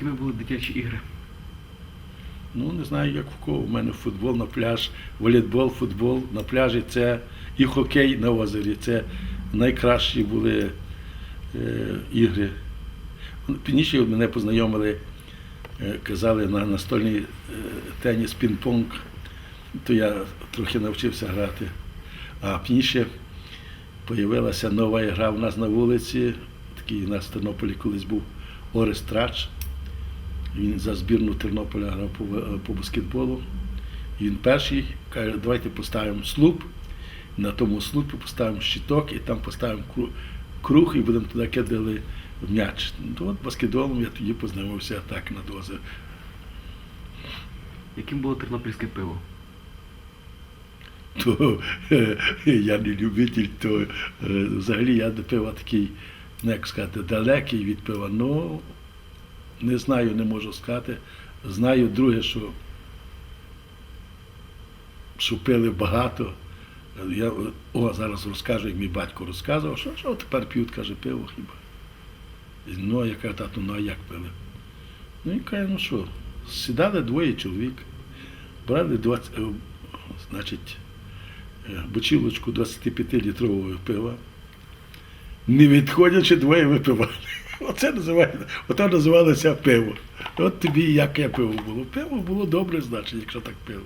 Якими були дитячі ігри? Ну, не знаю, як в кого. У мене футбол на пляж, волейбол, футбол на пляжі це і хокей на озері. Це найкращі були е, ігри. Пізніше мене познайомили, е, казали на настольний е, теніс, пінг-понг, то я трохи навчився грати. А пізніше з'явилася нова гра у нас на вулиці. Такий у нас в Тернополі колись був Орес Трач. Він за збірну Тернополя грав по, по баскетболу. І він перший каже, давайте поставимо слуп, на тому слупі поставимо щиток і там поставимо круг і будемо туди кидали м'яч. Ну, от баскетболом я тоді познайомився так на дози. Яким було тернопільське пиво? То е, я не любитель, то е, взагалі я до пива такий, ну, як сказати, далекий від пива. Ну, не знаю, не можу сказати. Знаю друге, що, що пили багато. Я о, зараз розкажу, як мій батько розказував, що, що тепер п'ють, каже, пиво хіба. Ну, а я кажу, тату, ну а як пили? Ну і каже, ну що, сідали двоє чоловік, брали 20, е, значить, е, бочілочку 25-літрового пива, не відходячи двоє випивали. Оце називається, ото називалося пиво. От тобі яке пиво було. Пиво було добре, значить, якщо так пили.